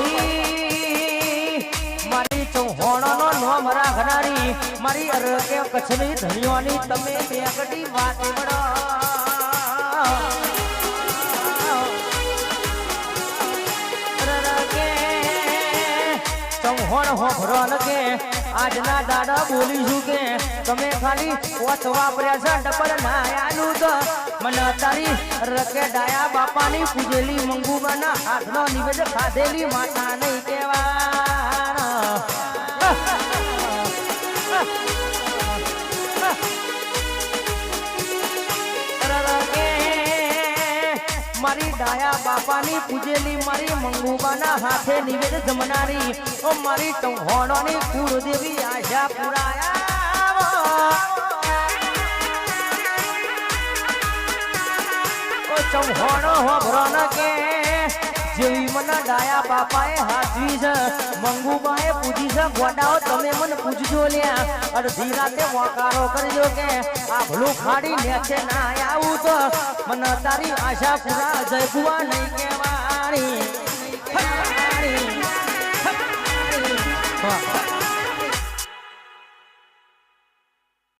ભાઈ મારી ચૌહાણનો નોમ રાખનારી મારી અરકે કચ્છની ધણીઓની તમે બેગડી વાત મળો ચૌહાણ હોભરો કે, આજના દાડા બોલીશું કે તમે ખાલી ઓથ વાપર્યા છે નાયાનું તો મને રકે ડાયા બાપાની પૂજેલી મંગુબાના હાથનો નિવેદ ખાધેલી માતા નહીં કહેવા મારી ડાયા બાપાની પૂજેલી મારી મંગુબાના હાથે નિવેદ જમનારી. ઓ મારી ટંહોણોની કુળદેવી આશા પુરાયા. ચૌહાણો હોભરો છે. પૂજી છે. તમે મને પૂજજો લ્યા. અડધી રાતે વકારો આશા પૂરા